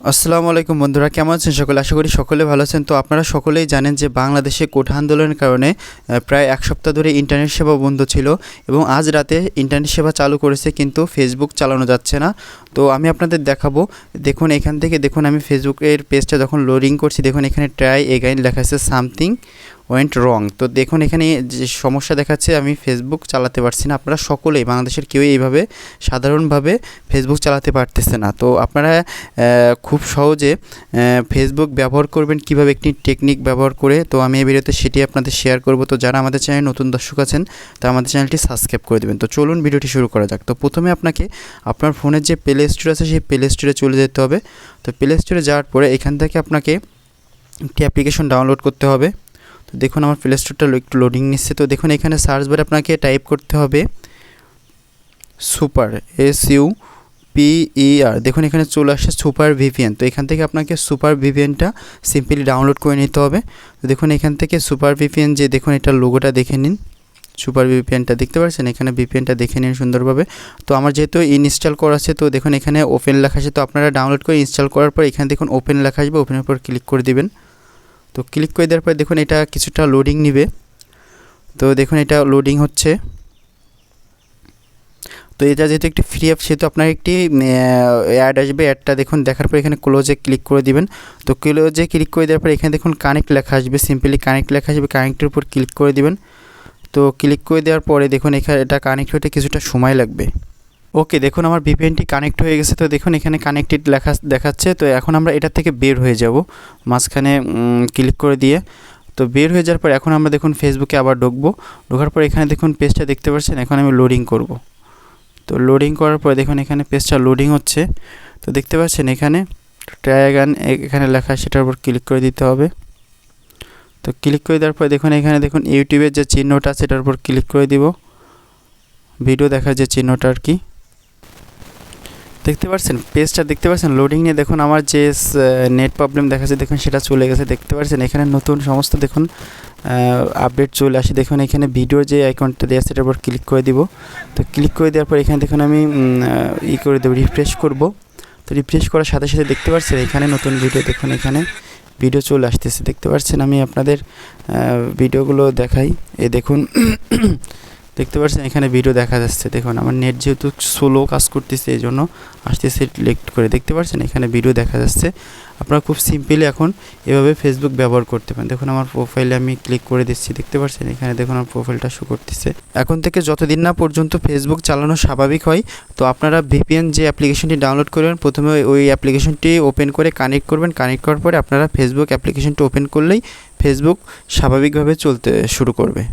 আসসালামু আলাইকুম বন্ধুরা, কেমন আছেন সকলে? আশা করি সকলে ভালো আছেন। তো আপনারা সকলেই জানেন যে বাংলাদেশে কোঠা আন্দোলনের কারণে প্রায় এক সপ্তাহ ধরে ইন্টারনেট সেবা বন্ধ ছিল এবং আজ রাতে ইন্টারনেট সেবা চালু করেছে কিন্তু ফেসবুক চালানো যাচ্ছে না। তো আমি আপনাদের দেখাবো, দেখুন এখান থেকে, দেখুন আমি ফেসবুকের পেজটা যখন লোডিং করছি, দেখুন এখানে ট্রাই এগাইন লেখা আছে সামথিং ওয়েন্ট রং তো দেখুন, এখানে যে সমস্যা দেখাচ্ছে, আমি ফেসবুক চালাতে পারছি না। আপনারা সকলেই, বাংলাদেশের কেউ এইভাবে সাধারণভাবে ফেসবুক চালাতে পারতেছে না। তো আপনারা খুব সহজে ফেসবুক ব্যবহার করবেন কীভাবে একটি টেকনিক ব্যবহার করে। তো আমি এই ভিডিওতে সেটি আপনাদের শেয়ার করব। তো যারা আমাদের চ্যানেলে নতুন দর্শক আছেন, তা আমাদের চ্যানেলটি সাবস্ক্রাইব করে দেবেন। তো চলুন ভিডিওটি শুরু করা যাক। তো প্রথমে আপনাকে, আপনার ফোনের যে প্লে স্টোর আছে, সেই প্লে স্টোরে চলে যেতে হবে। তো প্লে স্টোরে যাওয়ার পরে এখান থেকে আপনাকে একটি অ্যাপ্লিকেশন ডাউনলোড করতে হবে। তো দেখুন আমার প্লে স্টোরটা একটু লোডিং নিচ্ছে। তো দেখুন, এখানে সার্চ বারে আপনাকে টাইপ করতে হবে সুপার এস ইউ পিইআর দেখুন, এখানে চলে আসছে সুপার ভিভিএন তো এখান থেকে আপনাকে সুপার ভিভিএনটা সিম্পলি ডাউনলোড করে নিতে হবে। তো দেখুন, এখান থেকে সুপার ভিপিএন যে দেখুন এটার লোগোটা দেখে নিন। সুপার ভিপিএনটা দেখতে পাচ্ছেন? এখানে ভিপিএনটা দেখে নিন সুন্দরভাবে। তো আমার যেহেতু ইনস্টল করা আছে, তো দেখুন, এখানে ওপেন লেখা আছে। তো আপনারা ডাউনলোড করে ইনস্টল করার পর এখানে দেখুন ওপেন লেখা আসবে। ওপেনের উপর ক্লিক করে দিবেন। তো ক্লিক করে দেওয়ার পর দেখুন এটা কিছুটা লোডিং নিবে। তো দেখুন এটা লোডিং হচ্ছে। তো এটা যেহেতু একটি ফ্রি অ্যাপ সেহেতু আপনার একটি অ্যাড আসবে। অ্যাডটা দেখুন দেখার পর এখানে ক্লোজে ক্লিক করে দিবেন। তো ক্লোজে ক্লিক করে দেওয়ার পর এখানে দেখুন কানেক্ট লেখা আসবে। সিম্পলি কানেক্ট লেখা আসবে কানেক্টের উপর ক্লিক করে দিবেন। তো ক্লিক করে দেওয়ার পরে দেখুন এখানে এটা কানেক্ট হতে কিছুটা সময় লাগবে। ওকে, দেখুন, আমার ভিপিএনটি কানেক্ট হয়ে গেছে। তো দেখুন, এখানে কানেক্টেড লেখা, দেখাচ্ছে। তো এখন আমরা এটা থেকে বের হয়ে যাব। মাঝখানে ক্লিক করে দিয়ে। তো বের হয়ে যাওয়ার পর এখন আমরা দেখুন ফেসবুকে আবার ঢুকবো। ঢোকার পর এখানে দেখুন পেজটা দেখতে পাচ্ছেন? এখন আমি লোডিং করব। তো লোডিং করার পর দেখুন, এখানে পেজটা লোডিং হচ্ছে। তো দেখতে পাচ্ছেন, এখানে ট্রায়াগান এখানে লেখা, সেটার উপর ক্লিক করে দিতে হবে। তো ক্লিক করে দেওয়ার পর দেখুন, এখানে দেখুন ইউটিউবের যে চিহ্নটা, সেটার উপর ক্লিক করে দিব। ভিডিও দেখার যে চিহ্নটা আর কি। দেখতে পাচ্ছেন পেজটা দেখতে পাচ্ছেন লোডিং নিয়ে দেখুন, আমার যে নেট প্রবলেম দেখাচ্ছে, দেখুন, সেটা চলে গেছে, দেখতে পাচ্ছেন এখানে নতুন সমস্ত দেখুন আপডেট চলে আসে। দেখুন, এখানে ভিডিও যে আইকনটা দেওয়া সেটার উপর ক্লিক করে দিব। তো ক্লিক করে দেওয়ার পর এখানে দেখুন, আমি ই করে দেবো রিফ্রেশ করব। তো রিফ্রেশ করার সাথে সাথে দেখতে পাচ্ছেন এখানে নতুন ভিডিও দেখুন, এখানে ভিডিও চলে আসতেছে। দেখতে পাচ্ছেন আমি আপনাদের ভিডিওগুলো দেখাই। এ দেখুন দেখতে পাচ্ছেন এখানে ভিডিও দেখা যাচ্ছে। দেখুন, আমার নেট যেহেতু স্লো কাজ করতেছে এই জন্য আসতেছে সিলেক্ট করে। দেখতে পাচ্ছেন এখানে ভিডিও দেখা যাচ্ছে। আপনারা খুব সিম্পলি এখন এভাবে ফেসবুক ব্যবহার করতে পারেন। দেখুন, আমার প্রোফাইলে আমি ক্লিক করে দিচ্ছি। দেখতে পাচ্ছেন এখানে দেখুন, আমার প্রোফাইলটা শো করতেছে। এখন থেকে যতদিন না পর্যন্ত ফেসবুক চালানো স্বাভাবিক হয়, তো আপনারা ভিপিএন যে অ্যাপ্লিকেশনটি ডাউনলোড করবেন, প্রথমে ওই- অ্যাপ্লিকেশনটি ওপেন করে কানেক্ট করবেন। কানেক্ট করার পরে আপনারা ফেসবুক অ্যাপ্লিকেশনটি ওপেন করলেই ফেসবুক স্বাভাবিকভাবে চলতে শুরু করবে।